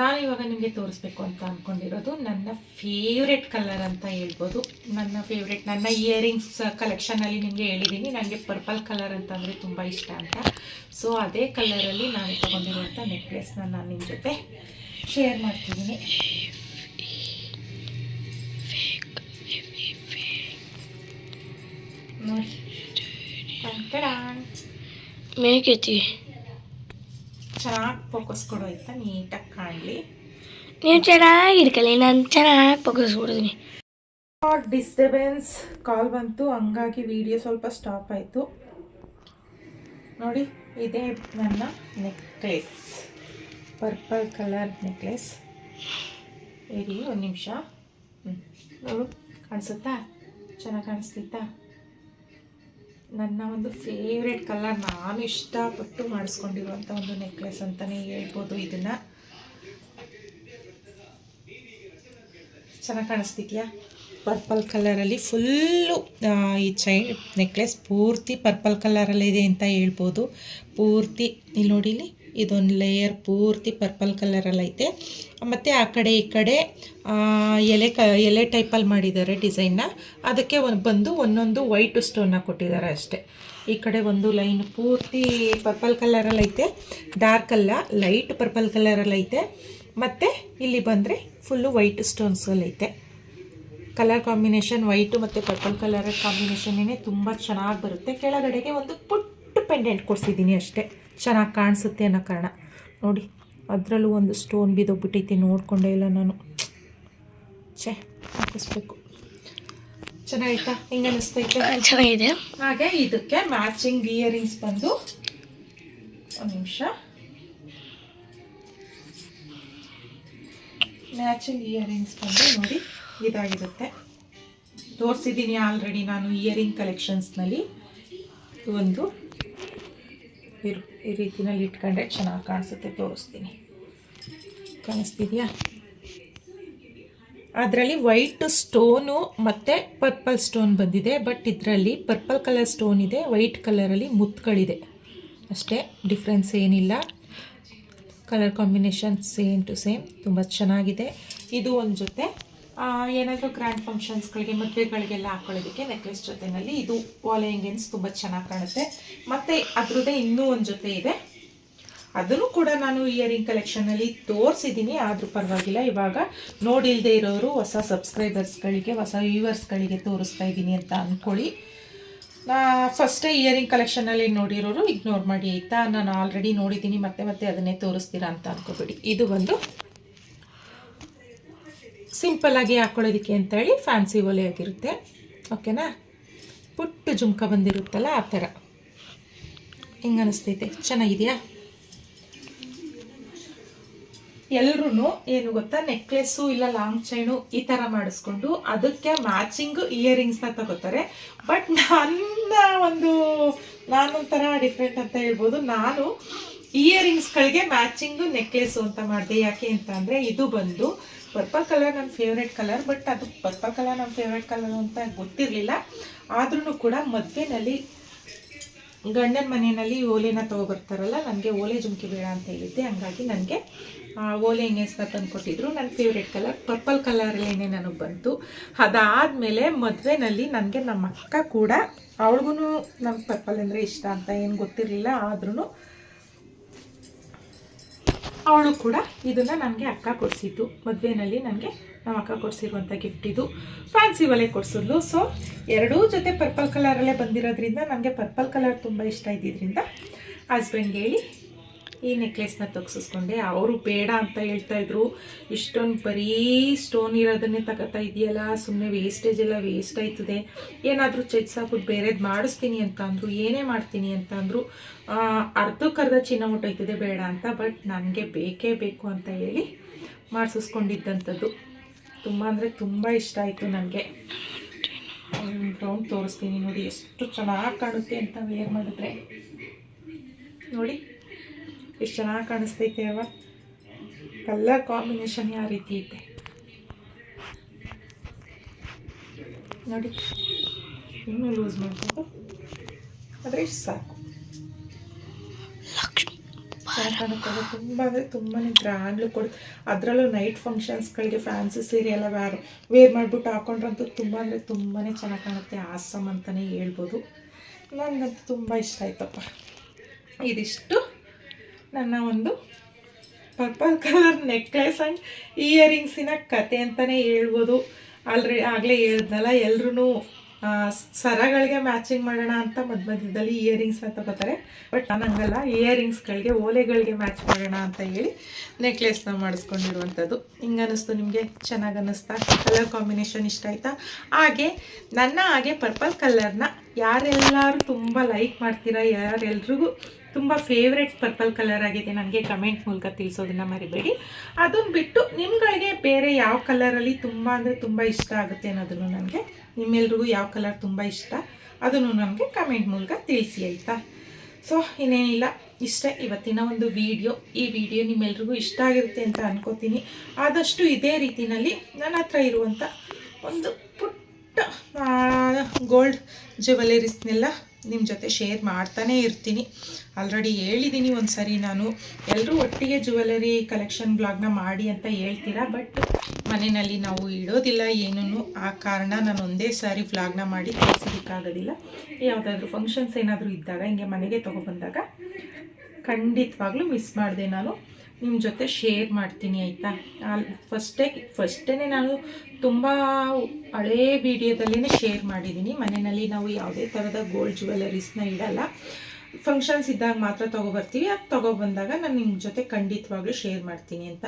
ನಾನು ಇವಾಗ ನಿಮಗೆ ತೋರಿಸ್ಬೇಕು ಅಂತ ಅಂದ್ಕೊಂಡಿರೋದು ನನ್ನ ಫೇವ್ರೆಟ್ ಕಲರ್ ಅಂತ ಹೇಳ್ಬೋದು. ನನ್ನ ಫೇವ್ರೆಟ್ ನನ್ನ ಇಯರಿಂಗ್ಸ್ ಕಲೆಕ್ಷನಲ್ಲಿ ನಿಮಗೆ ಹೇಳಿದ್ದೀನಿ ನನಗೆ ಪರ್ಪಲ್ ಕಲರ್ ಅಂತಂದರೆ ತುಂಬ ಇಷ್ಟ ಅಂತ. ಸೊ ಅದೇ ಕಲರಲ್ಲಿ ನಾನು ತೊಗೊಂಡಿರುವಂಥ ನೆಕ್ಲೆಸ್ನ ನಾನು ನಿಮ್ಮ ಜೊತೆ ಶೇರ್ ಮಾಡ್ತಿದ್ದೀನಿ ನೋಡಿ. ಮೇಕೈತಿ ಚೆನ್ನಾಗಿ ಫೋಕಸ್ ಕೊಡು ಆಯ್ತಾ? ನೀಟಾಗಿ ಕಾಣಲಿ. ನೀವು ಚೆನ್ನಾಗಿ ಹಿಡ್ಕೊಳ್ಳಿ ನಾನು ಚೆನ್ನಾಗಿ ಫೋಕಸ್ ಕೊಡ್ತೀನಿ. ಡಿಸ್ಟರ್ಬೆನ್ಸ್ ಕಾಲ್ ಬಂತು ಹಂಗಾಗಿ ವಿಡಿಯೋ ಸ್ವಲ್ಪ ಸ್ಟಾಪ್ ಆಯಿತು. ನೋಡಿ ಇದೇ ನನ್ನ ನೆಕ್ಲೆಸ್ ಪರ್ಪಲ್ ಕಲರ್ ನೆಕ್ಲೆಸ್ ಇರಿ ಒಂದು ನಿಮಿಷ. ಹ್ಞೂ ನೋಡು ಕಾಣಿಸುತ್ತಾ? ಚೆನ್ನಾಗಿ ಕಾಣಿಸ್ತಿತ್ತಾ ನನ್ನ ಒಂದು ಫೇವ್ರೆಟ್ ಕಲರ್ ನಾನು ಇಷ್ಟಪಟ್ಟು ಮಾಡಿಸ್ಕೊಂಡಿರುವಂಥ ಒಂದು ನೆಕ್ಲೆಸ್ ಅಂತಲೇ ಹೇಳ್ಬೋದು ಇದನ್ನು. ಚೆನ್ನಾಗಿ ಕಾಣಿಸ್ತಿದ್ಯಾ? ಪರ್ಪಲ್ ಕಲರಲ್ಲಿ ಫುಲ್ಲು ಈ ಚೈನ್ ನೆಕ್ಲೆಸ್ ಪೂರ್ತಿ ಪರ್ಪಲ್ ಕಲರಲ್ಲಿದೆ ಅಂತ ಹೇಳ್ಬೋದು. ಪೂರ್ತಿ, ಇಲ್ಲಿ ನೋಡಿ ಇಲ್ಲಿ. ಇದೊಂದು ಲೇಯರ್ ಪೂರ್ತಿ ಪರ್ಪಲ್ ಕಲರಲ್ಲಿ ಐತೆ. ಮತ್ತು ಆ ಕಡೆ ಈ ಕಡೆ ಎಲೆ ಕ, ಎಲೆ ಟೈಪಲ್ಲಿ ಮಾಡಿದ್ದಾರೆ ಡಿಸೈನ್ನ ಅದಕ್ಕೆ ಒಂದು ಬಂದು ಒಂದೊಂದು ವೈಟ್ ಸ್ಟೋನ್ನ ಕೊಟ್ಟಿದ್ದಾರೆ ಅಷ್ಟೇ. ಈ ಕಡೆ ಒಂದು ಲೈನ್ ಪೂರ್ತಿ ಪರ್ಪಲ್ ಕಲರಲ್ಲಿ ಐತೆ. ಡಾರ್ಕ್ ಅಲ್ಲ ಲೈಟ್ ಪರ್ಪಲ್ ಕಲರಲ್ಲಿ ಐತೆ. ಮತ್ತು ಇಲ್ಲಿ ಬಂದರೆ ಫುಲ್ಲು ವೈಟ್ ಸ್ಟೋನ್ಸಲ್ಲೈತೆ ಕಲರ್ ಕಾಂಬಿನೇಷನ್ ವೈಟು ಮತ್ತು ಪರ್ಪಲ್ ಕಲರ್ ಕಾಂಬಿನೇಷನ್ನೇ ತುಂಬ ಚೆನ್ನಾಗಿ ಬರುತ್ತೆ. ಕೆಳಗಡೆಗೆ ಒಂದು ಪುಟ್ಟ ಪೆಂಡೆಂಟ್ ಕೊಡಿಸಿದ್ದೀನಿ ಅಷ್ಟೇ. ಚೆನ್ನಾಗಿ ಕಾಣಿಸುತ್ತೆ ಅನ್ನೋ ಕಾರಣ. ನೋಡಿ ಅದರಲ್ಲೂ ಒಂದು ಸ್ಟೋನ್ ಬಿದ್ದೋಗ್ಬಿಟ್ಟೈತೆ ನೋಡ್ಕೊಂಡೇ ಇಲ್ಲ ನಾನು. ಛೇ ಹಾಕಿಸ್ಬೇಕು. ಚೆನ್ನಾಗಿತ್ತಾ ಹಿಂಗೆ ಅನಿಸ್ತೈತೆ? ಚೆನ್ನಾಗಿದೆ. ಹಾಗೆ ಇದಕ್ಕೆ ಮ್ಯಾಚಿಂಗ್ ಇಯರಿಂಗ್ಸ್ ಬಂದು ಒಂದು ನಿಮಿಷ. ಮ್ಯಾಚಿಂಗ್ ಇಯರಿಂಗ್ಸ್ ಬಂದು ನೋಡಿ ಇದಾಗಿರುತ್ತೆ. ತೋರಿಸಿದ್ದೀನಿ ಆಲ್ರೆಡಿ ನಾನು ಇಯರಿಂಗ್ ಕಲೆಕ್ಷನ್ಸ್ನಲ್ಲಿ ಒಂದು ಇರು ಈ ರೀತಿಯಲ್ಲಿ ಇಟ್ಕೊಂಡ್ರೆ ಚೆನ್ನಾಗಿ ಕಾಣಿಸುತ್ತೆ. ತೋರಿಸ್ತೀನಿ. ಕಾಣಿಸ್ತಿದೆಯಾ? ಅದರಲ್ಲಿ ವೈಟ್ ಸ್ಟೋನು ಮತ್ತು ಪರ್ಪಲ್ ಸ್ಟೋನ್ ಬಂದಿದೆ, ಬಟ್ ಇದರಲ್ಲಿ ಪರ್ಪಲ್ ಕಲರ್ ಸ್ಟೋನ್ ಇದೆ, ವೈಟ್ ಕಲರಲ್ಲಿ ಮುತ್ತುಗಳಿದೆ ಅಷ್ಟೇ, ಡಿಫ್ರೆನ್ಸ್ ಏನಿಲ್ಲ. Colour combination same to same, ತುಂಬ ಚೆನ್ನಾಗಿದೆ. ಇದು ಒಂದು ಜೊತೆ ಏನಾದರೂ ಗ್ರ್ಯಾಂಡ್ ಫಂಕ್ಷನ್ಸ್ಗಳಿಗೆ ಮದುವೆಗಳಿಗೆಲ್ಲ ಹಾಕೊಳ್ಳೋದಕ್ಕೆ ನೆಕ್ಲೆಸ್ ಜೊತೆನಲ್ಲಿ ಇದು ಓಲೆ ಇಂಗೆನ್ಸ್ ತುಂಬ ಚೆನ್ನಾಗಿ ಕಾಣುತ್ತೆ. ಮತ್ತು ಅದ್ರದ್ದೇ ಇನ್ನೂ ಒಂದು ಜೊತೆ ಇದೆ. ಅದನ್ನು ಕೂಡ ನಾನು ಇಯರಿಂಗ್ ಕಲೆಕ್ಷನಲ್ಲಿ ತೋರಿಸಿದ್ದೀನಿ. ಆದರೂ ಪರವಾಗಿಲ್ಲ, ಇವಾಗ ನೋಡಿಲ್ಲದೆ ಇರೋರು ಹೊಸ ಸಬ್ಸ್ಕ್ರೈಬರ್ಸ್ಗಳಿಗೆ ಹೊಸ ವ್ಯೂವರ್ಸ್ಗಳಿಗೆ ತೋರಿಸ್ತಾ ಇದ್ದೀನಿ ಅಂತ ಅಂದ್ಕೊಳ್ಳಿ ಫಸ್ಟೇ ಇಯರಿಂಗ್ ಕಲೆಕ್ಷನಲ್ಲಿ ನೋಡಿರೋರು ಇಗ್ನೋರ್ ಮಾಡಿ ಆಯಿತಾ? ನಾನು ಆಲ್ರೆಡಿ ನೋಡಿದ್ದೀನಿ, ಮತ್ತೆ ಮತ್ತೆ ಅದನ್ನೇ ತೋರಿಸ್ತೀರಾ ಅಂತ ಅನ್ಕೋಬೇಡಿ. ಇದು ಒಂದು ಸಿಂಪಲ್ ಆಗಿ ಹಾಕೊಳ್ಳೋದಕ್ಕೆ ಅಂತೇಳಿ ಫ್ಯಾನ್ಸಿ ಒಲೆ ಆಗಿರುತ್ತೆ. ಓಕೆನಾ ಪುಟ್ಟ ಜುಮ್ಕ ಬಂದಿರುತ್ತಲ್ಲ ಆ ಥರ. ಹಿಂಗೆ ಚೆನ್ನಾಗಿದೆಯಾ? ಎಲ್ಲರೂ ಏನು ಗೊತ್ತಾ? ನೆಕ್ಲೆಸ್ಸು ಇಲ್ಲ ಲಾಂಗ್ ಚೈನು ಈ ಥರ ಮಾಡಿಸ್ಕೊಂಡು ಅದಕ್ಕೆ ಮ್ಯಾಚಿಂಗ್ ಇಯರಿಂಗ್ಸ್ನ ತಗೋತಾರೆ. ಬಟ್ ನನ್ನ ಒಂದು ನಾನೊಂಥರ ಡಿಫ್ರೆಂಟ್ ಅಂತ ಹೇಳ್ಬೋದು. ನಾನು ಇಯರಿಂಗ್ಸ್ಗಳಿಗೆ ಮ್ಯಾಚಿಂಗು ನೆಕ್ಲೆಸ್ಸು ಅಂತ ಮಾಡಿದೆ. ಯಾಕೆ ಅಂತ ಇದು ಬಂದು ಪರ್ಪಲ್ ಕಲರ್ ನನ್ನ ಫೇವ್ರೆಟ್ ಕಲರ್ ಬಟ್ ಅದು ಪರ್ಪಲ್ ಕಲರ್ ನನ್ನ ಫೇವ್ರೆಟ್ ಕಲರ್ ಅಂತ ಗೊತ್ತಿರಲಿಲ್ಲ. ಆದ್ರೂ ಕೂಡ ಮದುವೆನಲ್ಲಿ ಗಂಡನ ಮನೆಯಲ್ಲಿ ಓಲೆನ ತೊಗೊಬರ್ತಾರಲ್ಲ, ನನಗೆ ಓಲೆ ಜುಮ್ಕಿ ಬೇಡ ಅಂತ ಹೇಳಿದ್ದೆ. ಹಂಗಾಗಿ ನನಗೆ ಓಲೆ ಎಂಗೇಜ್ನ ತಂದು ಕೊಟ್ಟಿದ್ರು ನನ್ನ ಫೇವ್ರೇಟ್ ಕಲರ್ ಪರ್ಪಲ್ ಕಲರಲ್ಲೇನೆ ನನಗೆ ಬಂತು. ಅದಾದಮೇಲೆ ಮದುವೆನಲ್ಲಿ ನನಗೆ ನಮ್ಮ ಅಕ್ಕ ಕೂಡ ಅವಳಿಗೂ ನಮ್ಗೆ ಪರ್ಪಲ್ ಅಂದರೆ ಇಷ್ಟ ಅಂತ ಏನು ಗೊತ್ತಿರಲಿಲ್ಲ ಆದ್ರೂ ಅವಳು ಕೂಡ ಇದನ್ನು ನನಗೆ ಅಕ್ಕ ಕೊಡಿಸಿದ್ದು. ಮದುವೆನಲ್ಲಿ ನನಗೆ ನಮ್ಮ ಅಕ್ಕ ಕೊಡಿಸಿರುವಂಥ ಗಿಫ್ಟ್ ಇದು. ಫ್ಯಾನ್ಸಿ ಒಲೆ ಕೊಡಿಸಿದ್ಲು. ಸೊ ಎರಡೂ ಜೊತೆ ಪರ್ಪಲ್ ಕಲರಲ್ಲೇ ಬಂದಿರೋದ್ರಿಂದ ನನಗೆ ಪರ್ಪಲ್ ಕಲರ್ ತುಂಬ ಇಷ್ಟ ಇದ್ದಿದ್ದರಿಂದ ಹಸ್ಬೆಂಡ್ಗೆ ಹೇಳಿ ಈ ನೆಕ್ಲೆಸ್ನ ತೆಗ್ಸಿಸ್ಕೊಂಡೆ. ಅವರು ಬೇಡ ಅಂತ ಹೇಳ್ತಾ ಇದ್ರು. ಇಷ್ಟೊಂದು ಬರೀ ಸ್ಟೋನ್ ಇರೋದನ್ನೇ ತಗೋತಾ ಇದೆಯಲ್ಲ ಸುಮ್ಮನೆ ವೇಸ್ಟೇಜ್ ಎಲ್ಲ ವೇಸ್ಟ್ ಆಯ್ತದೆ. ಏನಾದರೂ ಚೆಕ್ಸ್ ಹಾಕ್ಬಿಟ್ಟು ಬೇರೆದು ಮಾಡಿಸ್ತೀನಿ ಅಂತ ಅಂದರು, ಏನೇ ಮಾಡ್ತೀನಿ ಅಂತ ಅಂದರು ಅರ್ಧಕ್ಕರ್ಧ ಚಿನ್ನ ಹೊಟ್ಟೋಯ್ತದೆ ಬೇಡ ಅಂತ. ಬಟ್ ನನಗೆ ಬೇಕೇ ಬೇಕು ಅಂತ ಹೇಳಿ ಮಾಡಿಸಿಸ್ಕೊಂಡಿದ್ದಂಥದ್ದು. ತುಂಬ ಅಂದರೆ ತುಂಬ ಇಷ್ಟ ಆಯಿತು ನನಗೆ. ಬ್ರೌನ್ ತೋರಿಸ್ತೀನಿ ನೋಡಿ, ಎಷ್ಟು ಚೆನ್ನಾಗಿ ಕಾಣುತ್ತೆ ಅಂತ ವೇರ್ ಮಾಡಿದ್ರೆ. ನೋಡಿ. ಎಷ್ಟು ಚೆನ್ನಾಗಿ ಕಾಣಿಸ್ತೈತೆ ಅವ ಕಲರ್ ಕಾಂಬಿನೇಷನ್ ಯಾವ ರೀತಿ ಐತೆ? ನೋಡಿ ಇನ್ನೂ ಲೂಸ್ ಮಾಡ್ಕೊಂಡು ಆದರೆ ಇಷ್ಟು ಸಾಕು. ಚೆನ್ನಾಗಿ ಕಾಣುತ್ತಲ್ಲ ತುಂಬ ಅಂದರೆ ತುಂಬಾ ಗ್ರ್ಯಾಂಡ್ಲು ಕೊಡುತ್ತೆ. ಅದರಲ್ಲೂ ನೈಟ್ ಫಂಕ್ಷನ್ಸ್ಗಳಿಗೆ ಫ್ಯಾನ್ಸಿ ಸೀರೆ ಎಲ್ಲ ವ್ಯಾರು ವೇರ್ ಮಾಡಿಬಿಟ್ಟು ಹಾಕೊಂಡ್ರಂತೂ ತುಂಬ ಅಂದರೆ ತುಂಬಾ ಚೆನ್ನಾಗಿ ಕಾಣುತ್ತೆ. ಆಸಮ್ ಅಂತಲೇ ಹೇಳ್ಬೋದು. ನನಗಂತೂ ತುಂಬ ಇಷ್ಟ ಆಯ್ತಪ್ಪ. ಇದಿಷ್ಟು. ನನ್ನ ಒಂದು ಪರ್ಪಲ್ ಕಲರ್ ನೆಕ್ಲೆಸ್ ಆ್ಯಂಡ್ ಇಯರಿಂಗ್ಸಿನ ಕತೆ ಅಂತಲೇ ಹೇಳ್ಬೋದು. ಆಲ್ರೆ, ಆಗಲೇ ಹೇಳಿದ್ನಲ್ಲ ಎಲ್ರೂ ಸರಗಳಿಗೆ ಮ್ಯಾಚಿಂಗ್ ಮಾಡೋಣ ಅಂತ ಮಧ್ಯ ಮಧ್ಯದಲ್ಲಿ ಇಯರಿಂಗ್ಸ್ನ ತಗೋತಾರೆ ಬಟ್ ನಾನು ಹಂಗಲ್ಲ ಇಯರಿಂಗ್ಸ್ಗಳಿಗೆ ಓಲೆಗಳಿಗೆ ಮ್ಯಾಚ್ ಮಾಡೋಣ ಅಂತ ಹೇಳಿ ನೆಕ್ಲೆಸ್ನ ಮಾಡಿಸ್ಕೊಂಡಿರುವಂಥದ್ದು. ಹಿಂಗೆ ಅನ್ನಿಸ್ತು ನಿಮಗೆ? ಚೆನ್ನಾಗಿ ಅನ್ನಿಸ್ತಾ ಕಲರ್ ಕಾಂಬಿನೇಷನ್ ಇಷ್ಟ ಆಯಿತಾ? ಹಾಗೆ, ನನ್ನ ಹಾಗೆ ಪರ್ಪಲ್ ಕಲರ್ನ ಯಾರೆಲ್ಲರೂ ತುಂಬ ಲೈಕ್ ಮಾಡ್ತೀರಾ, ಯಾರೆಲ್ರಿಗೂ ತುಂಬ ಫೇವ್ರೆಟ್ ಪರ್ಪಲ್ ಕಲರ್ ಆಗಿದೆ. ನನಗೆ ಕಮೆಂಟ್ ಮೂಲಕ ತಿಳಿಸೋದನ್ನ ಮರಿಬೇಡಿ. ಅದನ್ನು ಬಿಟ್ಟು ನಿಮ್ಗಳಿಗೆ ಬೇರೆ ಯಾವ ಕಲರಲ್ಲಿ ತುಂಬ ಅಂದರೆ ತುಂಬ ಇಷ್ಟ ಆಗುತ್ತೆ ಅನ್ನೋದನ್ನು ನನಗೆ ನಿಮ್ಮೆಲ್ರಿಗೂ ಯಾವ ಕಲರ್ ತುಂಬ ಇಷ್ಟ ಅದನ್ನು ನನಗೆ ಕಮೆಂಟ್ ಮೂಲಕ ತಿಳಿಸಿ, ಆಯಿತಾ? ಸೊ ಇನ್ನೇನಿಲ್ಲ. ಇಷ್ಟ ಇವತ್ತಿನ ಒಂದು ವಿಡಿಯೋ ಈ ವಿಡಿಯೋ ನಿಮ್ಮೆಲ್ರಿಗೂ ಇಷ್ಟ ಆಗಿರುತ್ತೆ ಅಂತ ಅನ್ಕೋತೀನಿ. ಆದಷ್ಟು ಇದೇ ರೀತಿನಲ್ಲಿ ನನ್ನ ಹತ್ರ ಇರುವಂಥ ಒಂದು ಪುಟ್ಟ ಗೋಲ್ಡ್ ಜ್ಯುವೆಲರೀಸ್ನೆಲ್ಲ ನಿಮ್ಮ ಜೊತೆ ಶೇರ್ ಮಾಡ್ತಾನೇ ಇರ್ತೀನಿ. ಆಲ್ರೆಡಿ ಹೇಳಿದ್ದೀನಿ ಒಂದು ಸರಿ ನಾನು. ಎಲ್ಲರೂ ಒಟ್ಟಿಗೆ ಜ್ಯುವೆಲರಿ ಕಲೆಕ್ಷನ್ ಬ್ಲಾಗ್ನ ಮಾಡಿ ಅಂತ ಹೇಳ್ತೀರಾ? ಬಟ್ ಮನೆಯಲ್ಲಿ ನಾವು ಇಡೋದಿಲ್ಲ ಏನೂ ಆ ಕಾರಣ ನಾನು ಒಂದೇ ಸಾರಿ ವ್ಲಾಗ್ನ ಮಾಡಿ ತಿಳಿಸೋದಕ್ಕಾಗೋದಿಲ್ಲ ಯಾವುದಾದ್ರೂ ಫಂಕ್ಷನ್ಸ್ ಏನಾದರೂ ಇದ್ದಾಗ, ಹಿಂಗೆ ಮನೆಗೆ ತೊಗೊಬಂದಾಗ ಖಂಡಿತವಾಗ್ಲೂ ಮಿಸ್ ಮಾಡಿದೆ ನಾನು. ನಿಮ್ಮ ಜೊತೆ ಶೇರ್ ಮಾಡ್ತೀನಿ, ಆಯಿತಾ? ಫಸ್ಟೇ ಫಸ್ಟೇ ನಾನು ತುಂಬ ಹಳೇ ವಿಡಿಯೋದಲ್ಲೇ ಶೇರ್ ಮಾಡಿದ್ದೀನಿ ಮನೆಯಲ್ಲಿ ನಾವು ಯಾವುದೇ ಥರದ ಗೋಲ್ಡ್ ಜ್ಯುವೆಲರೀಸ್ನ ಇಡಲ್ಲ. ಫಂಕ್ಷನ್ಸ್ ಇದ್ದಾಗ ಮಾತ್ರ ತೊಗೊಬರ್ತೀವಿ ಅದು ತೊಗೊಬಂದಾಗ ನಾನು ನಿಮ್ಮ ಜೊತೆ ಖಂಡಿತವಾಗ್ಲೂ ಶೇರ್ ಮಾಡ್ತೀನಿ ಅಂತ.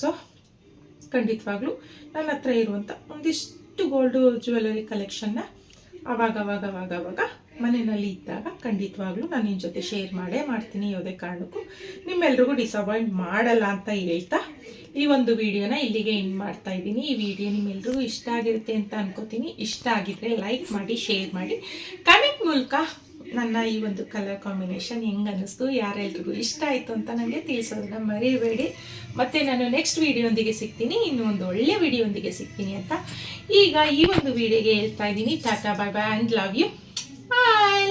ಸೊ ಖಂಡಿತವಾಗ್ಲೂ ನನ್ನ ಹತ್ರ ಇರುವಂಥ ಒಂದಿಷ್ಟು ಗೋಲ್ಡು ಜ್ಯುವೆಲರಿ ಕಲೆಕ್ಷನ್ನ ಅವಾಗ ಅವಾಗ ಅವಾಗ ಮನೆಯಲ್ಲಿ ಇದ್ದಾಗ ಖಂಡಿತವಾಗ್ಲೂ ನಾನು ನಿಮ್ಮ ಜೊತೆ ಶೇರ್ ಮಾಡೇ ಮಾಡ್ತೀನಿ ಯಾವುದೇ ಕಾರಣಕ್ಕೂ. ನಿಮ್ಮೆಲ್ರಿಗೂ ಡಿಸಪಾಯಿಂಟ್ ಮಾಡಲ್ಲ ಅಂತ ಹೇಳ್ತಾ ಈ ಒಂದು ವಿಡಿಯೋನ ಇಲ್ಲಿಗೆ ಎಂಡ್ ಮಾಡ್ತಾ ಇದ್ದೀನಿ. ಈ ವಿಡಿಯೋ ನಿಮ್ಮೆಲ್ರಿಗೂ ಇಷ್ಟ ಆಗಿರುತ್ತೆ ಅಂತ ಅನ್ಕೋತೀನಿ. ಇಷ್ಟ ಆಗಿದ್ರೆ ಲೈಕ್ ಮಾಡಿ ಶೇರ್ ಮಾಡಿ. ಕಮೆಂಟ್ ಮೂಲಕ ನನ್ನ ಈ ಒಂದು ಕಲರ್ ಕಾಂಬಿನೇಷನ್ ಹೆಂಗೆ ಅನ್ನಿಸ್ತು, ಯಾರೆಲ್ರಿಗೂ ಇಷ್ಟ ಆಯಿತು ಅಂತ ನನಗೆ ತಿಳಿಸೋದನ್ನ ಮರೀಬೇಡಿ. ಮತ್ತೆ ನಾನು ನೆಕ್ಸ್ಟ್ ವಿಡಿಯೋಂದಿಗೆ ಸಿಗ್ತೀನಿ. ಇನ್ನೂ ಒಂದು ಒಳ್ಳೆ ವಿಡಿಯೋಂದಿಗೆ ಸಿಗ್ತೀನಿ ಅಂತ. ಈಗ ಈ ಒಂದು ವಿಡಿಯೋಗೆ ಹೇಳ್ತಾ ಇದ್ದೀನಿ. Tata bye bye and love you bye